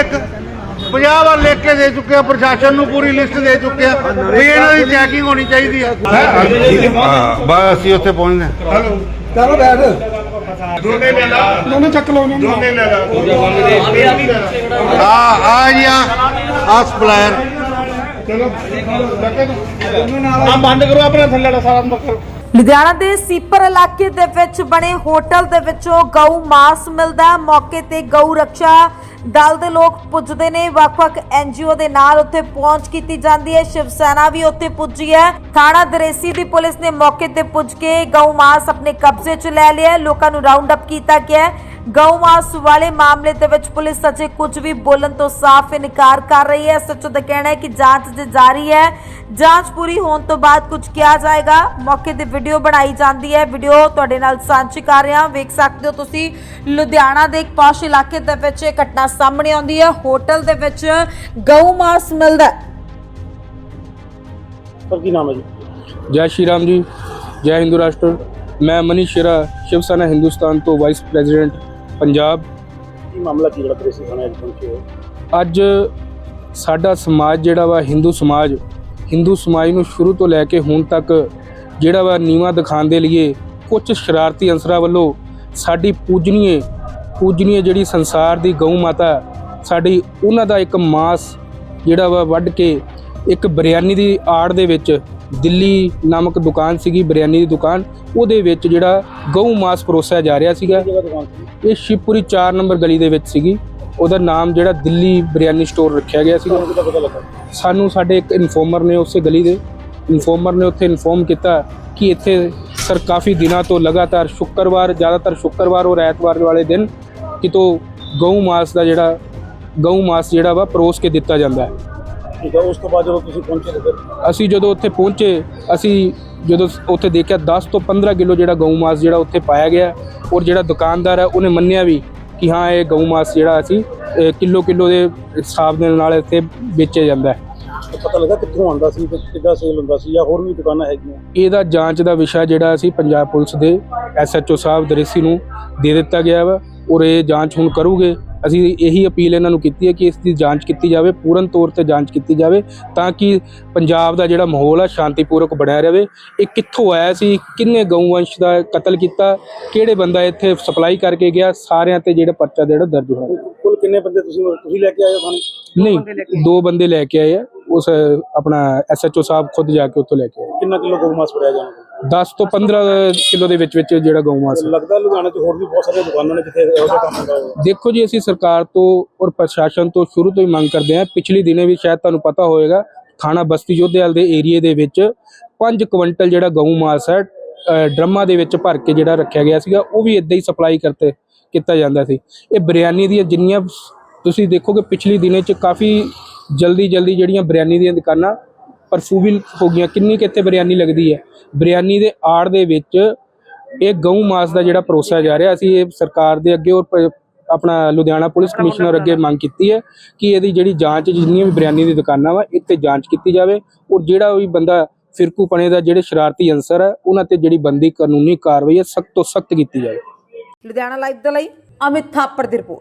ਇੱਕ 50 ਵਾਰ ਲਿਖ ਕੇ ਦੇ ਚੁੱਕੇ ਆ ਪ੍ਰਸ਼ਾਸਨ ਨੂੰ ਪੂਰੀ ਲਿਸਟ ਦੇ ਚੁੱਕੇ ਆ। ਵੀ ਇਹਨਾਂ ਦੀ ਚੈਕਿੰਗ ਹੋਣੀ ਚਾਹੀਦੀ ਆ। ਹਾਂ ਬਸ ਅਸੀਂ ਉੱਥੇ ਪਹੁੰਚਦੇ ਹਾਂ। ਚਲੋ ਬੈਠ। ਦੋਨੇ ਲੈ ਲਾ ਦੋਨੇ ਚੱਕ ਲਓ ਦੋਨੇ ਲੈ ਲਾ ਆ ਆ ਜੀ ਆ ਆ ਸਪਲਾਇਰ। ਆ। ਬੰਦ ਕਰੋ ਆਪਣਾ ਥੱਲੇ ਵਾਲਾ ਸਾਰਾ ਅੰਦਰ ਕਰੋ ਲੁਧਿਆਣਾ ਦੇ ਸੀਪਰ ਇਲਾਕੇ ਦੇ ਵਿੱਚ ਬਣੇ ਹੋਟਲ ਦੇ ਵਿੱਚੋਂ ਗਊ ਮਾਸ ਮਿਲਦਾ ਮੌਕੇ ਤੇ ਗਊ ਰੱਖਿਆ ਦਲ ਦੇ ਲੋਕ ਪੁੱਜਦੇ ਨੇ। ਵੱਖ-ਵੱਖ ਐਨਜੀਓ ਦੇ ਨਾਲ ਉੱਥੇ ਪਹੁੰਚ ਕੀਤੀ ਜਾਂਦੀ ਹੈ। ਸ਼ਿਵ ਸੈਨਾ ਵੀ ਉੱਥੇ ਪੁੱਜੀ ਹੈ। ਥਾਣਾ ਦਰੇਸੀ ਦੀ ਪੁਲਿਸ ਨੇ ਮੌਕੇ ਤੇ ਪੁੱਜ ਕੇ ਗਊ ਮਾਸ ਆਪਣੇ ਕਬਜ਼ੇ 'ਚ ਲੈ ਲਿਆ ਲੋਕਾਂ ਨੂੰ ਰਾਉਂਡ ਅਪ ਕੀਤਾ ਗਿਆ ਹੈ। ਗਊ ਮਾਸ ਵਾਲੇ ਮਾਮਲੇ ਦੇ ਵਿੱਚ ਪੁਲਿਸ ਅਜੇ ਕੁਝ ਵੀ ਬੋਲਣ ਤੋਂ ਸਾਫ਼ ਇਨਕਾਰ ਕਰ ਰਹੀ ਹੈ। ਸੱਚੋ ਦਾ ਕਹਿਣਾ ਹੈ ਕਿ ਜਾਂਚ ਜੇ ਜਾਰੀ ਹੈ। ਜਾਂਚ ਪੂਰੀ ਹੋਣ ਤੋਂ ਬਾਅਦ ਕੁਝ ਕਿਹਾ ਜਾਏਗਾ। ਮੌਕੇ ਤੇ ਵੀਡੀਓ ਬਣਾਈ ਜਾਂਦੀ ਹੈ। ਵੀਡੀਓ ਤੁਹਾਡੇ ਨਾਲ ਸਾਂਝੀ ਕਰ ਰਿਹਾ ਵੇਖ ਸਕਦੇ ਹੋ ਤੁਸੀਂ ਲੁਧਿਆਣਾ ਦੇ ਇੱਕ ਪੌਸ਼ ਇਲਾਕੇ ਦੇ ਵਿੱਚ ਇਹ ਘਟਨਾ ਸਾਹਮਣੇ ਆਉਂਦੀ ਹੈ। ਹੋਟਲ ਦੇ ਵਿੱਚ ਗਊ ਮਾਸ ਮਿਲਦਾ ਹੈ। ਸਰ ਕੀ ਨਾਮ ਹੈ ਜੀ? ਜੈ ਸ਼੍ਰੀ ਰਾਮ ਜੀ। ਜੈ ਹਿੰਦੂ ਰਾਸ਼ਟਰ। ਮੈਂ ਮਨੀਸ਼ ਸ਼ੇਰਾ ਸ਼ਿਵ ਸੈਨਾ ਹਿੰਦੁਸਤਾਨ ਤੋਂ ਵਾਈਸ ਪ੍ਰੈਜ਼ੀਡੈਂਟ ਪੰਜਾਬ ਕੀ ਮਾਮਲਾ ਕੀ ਜਿਹੜਾ ਤ੍ਰੇਸੀ ਥਾਣੇ ਅੱਜ ਪਹੁੰਚੇ ਹੋ? ਅੱਜ ਸਾਡਾ ਸਮਾਜ ਜਿਹੜਾ ਵਾ ਹਿੰਦੂ ਸਮਾਜ ਹਿੰਦੂ ਸਮਾਜ ਨੂੰ ਸ਼ੁਰੂ ਤੋਂ ਲੈ ਕੇ ਹੁਣ ਤੱਕ ਜਿਹੜਾ ਵਾ ਨੀਵਾ ਦਿਖਾਉਣ ਦੇ ਲਈ ਕੁਝ ਸ਼ਰਾਰਤੀ ਅੰਸਰਾਂ ਵੱਲੋਂ ਸਾਡੀ ਪੂਜਨੀਏ ਪੂਜਨੀਏ ਜਿਹੜੀ ਸੰਸਾਰ ਦੀ ਗਊ ਮਾਤਾ ਸਾਡੀ ਉਹਨਾਂ ਦਾ ਇੱਕ ਮਾਸ ਜਿਹੜਾ ਵਾ ਵੱਢ ਕੇ ਇੱਕ ਬਿਰਿਆਨੀ ਦੀ ਆੜ ਦੇ ਵਿੱਚ ਦਿੱਲੀ ਨਾਮਕ ਦੁਕਾਨ ਸੀਗੀ, ਬਿਰਿਆਨੀ ਦੀ ਦੁਕਾਨ। ਉਹਦੇ ਵਿੱਚ ਜਿਹੜਾ ਗਊ ਮਾਸ ਪਰੋਸਿਆ ਜਾ ਰਿਹਾ ਸੀਗਾ, ਇਹ ਸ਼ਿਵਪੁਰੀ 4 ਨੰਬਰ ਗਲੀ ਦੇ ਵਿੱਚ ਸੀਗੀ। ਉਹਦਾ ਨਾਮ ਜਿਹੜਾ ਦਿੱਲੀ ਬਿਰਿਆਨੀ ਸਟੋਰ ਰੱਖਿਆ ਗਿਆ ਸੀਗਾ। ਸਾਨੂੰ ਸਾਡੇ ਇੱਕ ਇਨਫੋਰਮਰ ਨੇ ਉਸੇ ਗਲੀ ਦੇ, ਇਨਫੋਰਮਰ ਨੇ ਉੱਥੇ ਇਨਫੋਰਮ ਕੀਤਾ ਕਿ ਇੱਥੇ ਸਰ ਕਾਫੀ ਦਿਨਾਂ ਤੋਂ ਲਗਾਤਾਰ ਸ਼ੁੱਕਰਵਾਰ, ਜ਼ਿਆਦਾਤਰ ਸ਼ੁੱਕਰਵਾਰ ਔਰ ਐਤਵਾਰ ਵਾਲੇ ਦਿਨ ਕਿਤੋਂ ਗਊ ਮਾਸ ਦਾ ਜਿਹੜਾ, ਗਊ ਮਾਸ ਜਿਹੜਾ ਵਾ ਪਰੋਸ ਕੇ ਦਿੱਤਾ ਜਾਂਦਾ ਹੈ। ਠੀਕ ਹੈ ਉਸ ਤੋਂ ਬਾਅਦ ਜਦੋਂ ਤੁਸੀਂ ਪਹੁੰਚੇ ਤਾਂ ਫਿਰ ਅਸੀਂ ਜਦੋਂ ਉੱਥੇ ਪਹੁੰਚੇ ਅਸੀਂ ਜਦੋਂ ਉੱਥੇ ਦੇਖਿਆ 10 ਤੋਂ 15 ਕਿਲੋ ਜਿਹੜਾ ਗਊ ਮਾਸ ਜਿਹੜਾ ਉੱਥੇ ਪਾਇਆ ਗਿਆ ਔਰ ਜਿਹੜਾ ਦੁਕਾਨਦਾਰ ਹੈ ਉਹਨੇ ਮੰਨਿਆ ਵੀ ਕਿ ਹਾਂ ਇਹ ਗਊ ਮਾਸ ਜਿਹੜਾ ਅਸੀਂ ਕਿਲੋ ਕਿਲੋ ਦੇ ਹਿਸਾਬ ਦੇ ਨਾਲ ਇੱਥੇ ਵੇਚਿਆ ਜਾਂਦਾ ਹੈ। ਪਤਾ ਲੱਗਾ ਕਿੱਥੋਂ ਆਉਂਦਾ ਸੀ ਤੇ ਕਿੱਦਾਂ ਸੇਲ ਹੁੰਦਾ ਸੀ ਜਾਂ ਹੋਰ ਵੀ ਦੁਕਾਨਾਂ ਹੈਗੀਆਂ? ਇਹਦਾ ਜਾਂਚ ਦਾ ਵਿਸ਼ਾ ਜਿਹੜਾ ਅਸੀਂ ਪੰਜਾਬ ਪੁਲਿਸ ਦੇ ਐਸਐਚਓ ਸਾਹਿਬ ਦਰੇਸੀ ਨੂੰ ਦੇ ਦਿੱਤਾ ਗਿਆ ਵਾ ਔਰ ਇਹ ਜਾਂਚ ਹੁਣ ਕਰੂਗੇ। ਅਸੀਂ ਇਹੀ ਅਪੀਲ ਇਹਨਾਂ ਨੂੰ ਕੀਤੀ ਹੈ ਕਿ ਇਸ ਦੀ ਜਾਂਚ ਕੀਤੀ ਜਾਵੇ ਪੂਰਨ ਤੌਰ ਤੇ ਜਾਂਚ ਕੀਤੀ ਜਾਵੇ ਤਾਂ ਕਿ ਪੰਜਾਬ ਦਾ ਜਿਹੜਾ ਮਾਹੌਲ ਆ ਸ਼ਾਂਤੀਪੂਰਵਕ ਬਣਿਆ ਰਹੇ। ਇਹ ਕਿੱਥੋਂ ਆਇਆ ਸੀ ਕਿੰਨੇ ਗਊਵੰਸ਼ ਦਾ ਕਤਲ ਕੀਤਾ ਕਿਹੜੇ ਬੰਦਾ ਇੱਥੇ ਸਪਲਾਈ ਕਰਕੇ ਗਿਆ ਸਾਰਿਆਂ ਤੇ ਜਿਹੜਾ ਪਰਚਾ ਜਿਹੜਾ ਦਰਜ ਹੋਇਆ। ਕੁੱਲ ਕਿੰਨੇ ਬੰਦੇ ਤੁਸੀਂ ਤੁਸੀਂ ਲੈ ਕੇ ਆਏ ਹੋ ਥਾਣੇ? ਨਹੀਂ ਦੋ ਬੰਦੇ ਲੈ ਕੇ ਆਏ ਆ ਉਸ ਆਪਣਾ ਐਸਐਚਓ ਸਾਹਿਬ ਖੁਦ ਜਾ ਕੇ ਉੱਥੋਂ ਲੈ ਕੇ ਆਏ। ਕਿੰਨਾ ਕਿਲੋ ਗਊ ਮਾਸ ਫੜਿਆ ਜਾਣਾ? 10 ਤੋਂ 15 ਕਿਲੋ ਦੇ ਵਿੱਚ ਵਿੱਚ ਜਿਹੜਾ ਗਊ ਮਾਸ ਹੈ। ਲੱਗਦਾ ਲੁਧਿਆਣੇ 'ਚ ਹੋਰ ਵੀ ਬਹੁਤ ਸਾਰੀਆਂ ਦੁਕਾਨਾਂ ਨੇ ਜਿੱਥੇ ਇਹੋ ਜਿਹਾ ਕੰਮ ਹੁੰਦਾ ਹੋਵੇ। ਦੇਖੋ ਜੀ ਅਸੀਂ ਸਰਕਾਰ ਤੋਂ ਔਰ ਪ੍ਰਸ਼ਾਸਨ ਤੋਂ ਸ਼ੁਰੂ ਤੋਂ ਹੀ ਮੰਗ ਕਰਦੇ ਹਾਂ। ਪਿਛਲੀ ਦਿਨੇ ਵੀ ਸ਼ਾਇਦ ਤੁਹਾਨੂੰ ਪਤਾ ਹੋਵੇਗਾ ਥਾਣਾ ਬਸਤੀ ਜੋਧੇਵਾਲ ਦੇ ਏਰੀਏ ਦੇ ਵਿੱਚ 5 ਕੁਇੰਟਲ ਜਿਹੜਾ ਗਊ ਮਾਸ ਹੈ ਅ, ਡਰਮਾਂ ਦੇ ਵਿੱਚ ਭਰ ਕੇ ਜਿਹੜਾ ਰੱਖਿਆ ਗਿਆ ਸੀਗਾ ਉਹ ਵੀ ਇਦਾਂ ਹੀ ਸਪਲਾਈ ਕਰਤੇ ਕੀਤਾ ਜਾਂਦਾ ਸੀ। ਇਹ ਬਿਰਿਆਨੀ ਦੀਆਂ ਜਿੰਨੀਆਂ ਤੁਸੀਂ ਦੇਖੋਗੇ ਪਿਛਲੀ ਦਿਨੇ ਚ ਕਾਫੀ ਜਲਦੀ ਜਲਦੀ ਜਿਹੜੀਆਂ ਬਿਰਿਆਨੀ ਦੀਆਂ ਦੁਕਾਨਾਂ ਪਰਫੂਵਿਲ ਹੋ ਗਈਆਂ। ਕਿੰਨੀ ਕਿੱਥੇ ਬਿਰਿਆਨੀ ਲੱਗਦੀ ਹੈ? ਬਿਰਿਆਨੀ ਦੇ ਆੜ ਦੇ ਵਿੱਚ ਇਹ ਗਊ ਮਾਸ ਦਾ ਜਿਹੜਾ ਪਰੋਸਿਆ ਜਾ ਰਿਹਾ, ਅਸੀਂ ਇਹ ਸਰਕਾਰ ਦੇ ਅੱਗੇ ਔਰ ਆਪਣਾ ਲੁਧਿਆਣਾ ਪੁਲਿਸ ਕਮਿਸ਼ਨਰ ਅੱਗੇ ਮੰਗ ਕੀਤੀ ਹੈ ਕਿ ਇਹਦੀ ਜਿਹੜੀ ਜਾਂਚ, ਜਿੰਨੀਆਂ ਵੀ ਬਿਰਿਆਨੀ ਦੀ ਦੁਕਾਨਾਂ ਵਾ, ਇੱਥੇ ਜਾਂਚ ਕੀਤੀ ਜਾਵੇ ਔਰ ਜਿਹੜਾ ਵੀ ਬੰਦਾ ਫਿਰਕੂਪਣੇ ਦਾ ਜਿਹੜੇ ਸ਼ਰਾਰਤੀ ਅੰਸਰ ਹੈ, ਉਹਨਾਂ ਤੇ ਜਿਹੜੀ ਬੰਦੀ ਕਾਨੂੰਨੀ ਕਾਰਵਾਈ ਹੈ, ਸਖਤ ਤੋਂ ਸਖਤ ਕੀਤੀ ਜਾਵੇ। ਲੁਧਿਆਣਾ ਲਾਈਵ ਦੇ ਲਈ ਅਮਿਤ ਥਾਪੜ ਦੀ ਰਿਪੋਰਟ।